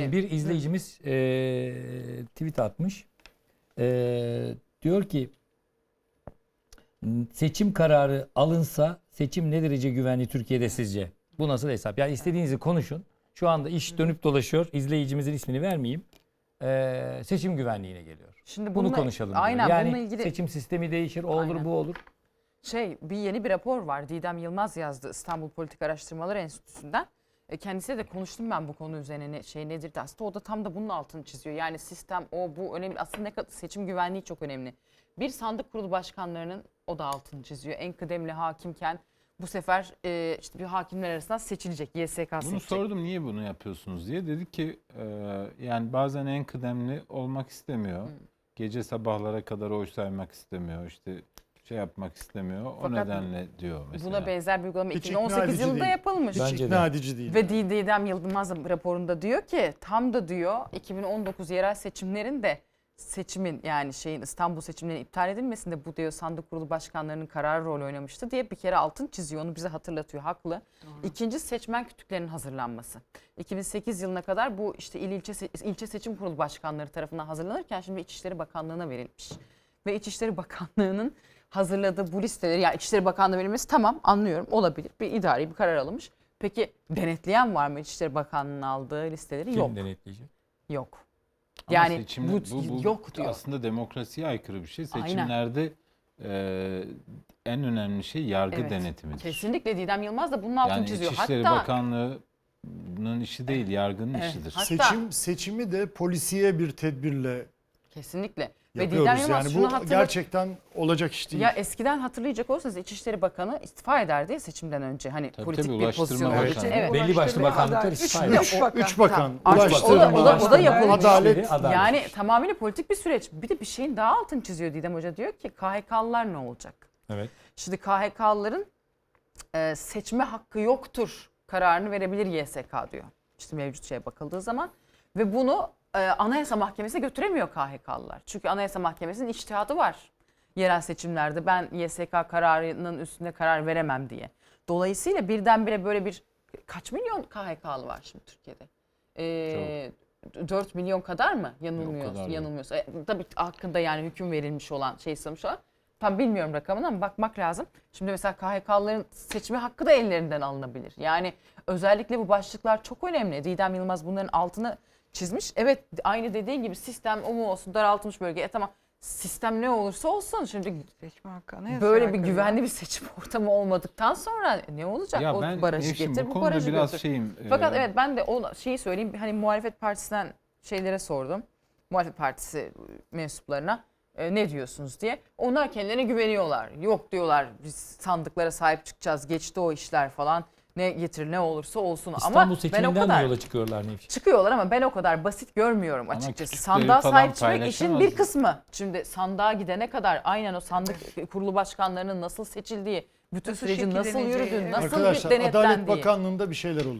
Şimdi bir izleyicimiz eee, tweet atmış. Eee, diyor ki seçim kararı alınsa seçim ne derece güvenli Türkiye'de sizce? Bu nasıl hesap? Yani istediğinizi konuşun. Şu anda iş dönüp dolaşıyor. İzleyicimizin ismini vermeyeyim. Eee, seçim güvenliğine geliyor. Şimdi Bunu bununla- konuşalım. diyor. Aynen yani bununla ilgili seçim sistemi değişir, o olur, Aynen. bu olur. şey bir yeni bir rapor var. Didem Yılmaz yazdı İstanbul Politik Araştırmaları Enstitüsü'nden. E, kendisiyle de konuştum ben bu konu üzerine ne, şey nedir de aslında o da tam da bunun altını çiziyor. Yani sistem o bu önemli. Aslında ne kadar seçim güvenliği çok önemli. Bir sandık kurulu başkanlarının o da altını çiziyor. En kıdemli hakimken bu sefer e, işte bir hakimler arasından seçilecek. YSK Bunu seçecek. sordum niye bunu yapıyorsunuz diye. Dedi ki e, yani bazen en kıdemli olmak istemiyor. Gece sabahlara kadar oy saymak istemiyor. İşte şey yapmak istemiyor. O Fakat nedenle diyor mesela. Buna benzer bir uygulama Hiç 2018 ikna edici yılında değil. yapılmış. Hiç Bence ikna de. edici değil. Ve Didem Yılmaz raporunda diyor ki tam da diyor 2019 yerel seçimlerinde seçimin yani şeyin İstanbul seçimlerinin iptal edilmesinde bu diyor sandık kurulu başkanlarının kararı rol oynamıştı diye bir kere altın çiziyor. Onu bize hatırlatıyor haklı. İkinci seçmen kütüklerinin hazırlanması. 2008 yılına kadar bu işte il ilçe, ilçe seçim kurulu başkanları tarafından hazırlanırken şimdi İçişleri Bakanlığı'na verilmiş. Ve İçişleri Bakanlığı'nın hazırladığı bu listeleri yani İçişleri Bakanlığı verilmesi tamam anlıyorum olabilir. Bir idari bir karar alınmış. Peki denetleyen var mı İçişleri Bakanlığı'nın aldığı listeleri? Kim Yok. denetleyecek? Yok. Ama yani seçimde- bu yok diyor. Aslında demokrasiye aykırı bir şey. Seçimlerde e, en önemli şey yargı Evet, denetimidir. Kesinlikle Didem Yılmaz da bunun altını Yani çiziyor. İçişleri Hatta Bakanlığı'nın işi değil, yargının Evet, işidir. hatta- Seçim seçimi de polisiye bir tedbirle kesinlikle. Ve yapıyoruz. Yılmaz Yani şunu bu hatırlat- gerçekten olacak iş değil. Ya eskiden hatırlayacak olursanız İçişleri Bakanı istifa ederdi seçimden önce. Hani Tabii politik tabii, bir pozisyon olduğu için. Evet. Belli başlı bakanlıklar istifa eder. Üç, üç bakan. Artık Ulaştırma, o da- o da- o da yapılmış. Adalet. Adalet. Yani tamamıyla politik bir süreç. Bir de bir şeyin daha altını çiziyor Didem Hoca diyor ki KHK'lılar ne olacak? Evet. Şimdi KHK'lıların e, seçme hakkı yoktur kararını verebilir YSK diyor. İşte mevcut şeye bakıldığı zaman ve bunu e, Anayasa Mahkemesi'ne götüremiyor KHK'lılar. Çünkü Anayasa Mahkemesi'nin içtihadı var. Yerel seçimlerde ben YSK kararının üstünde karar veremem diye. Dolayısıyla birdenbire böyle bir kaç milyon KHK'lı var şimdi Türkiye'de? E, 4 milyon kadar mı? Yok. yanılmıyorsa. E, tabii hakkında yani hüküm verilmiş olan şey istemiş olan. Tam bilmiyorum rakamını ama bakmak lazım. Şimdi mesela KHK'lıların seçme hakkı da ellerinden alınabilir. Yani özellikle bu başlıklar çok önemli. Didem Yılmaz bunların altını çizmiş. Evet aynı dediği gibi sistem o mu olsun daraltılmış bölge. E tamam sistem ne olursa olsun şimdi Seçme hakkı anayasa böyle bir güvenli bir seçim ortamı olmadıktan sonra ne olacak? Ya o ben barajı Nevşin, getir bu bu konuda barajı biraz götür. şeyim. Fakat e, evet ben de o şeyi söyleyeyim. Hani muhalefet partisinden şeylere sordum. Muhalefet partisi mensuplarına e, ne diyorsunuz diye. Onlar kendilerine güveniyorlar. Yok diyorlar biz sandıklara sahip çıkacağız. Geçti o işler falan. Ne getirir ne olursa olsun. İstanbul ama ben o seçiminden kadar mi yola çıkıyorlar Nevşin? çıkıyorlar ama ben o kadar basit görmüyorum açıkçası. Sandığa sahip çıkmak işin bir kısmı. Şimdi sandığa gidene kadar aynen o sandık kurulu başkanlarının nasıl seçildiği, bütün Nasıl sürecin nasıl yürüdüğü, nasıl bir Arkadaşlar Adalet denetlendiği. Bakanlığı'nda bir şeyler oluyor.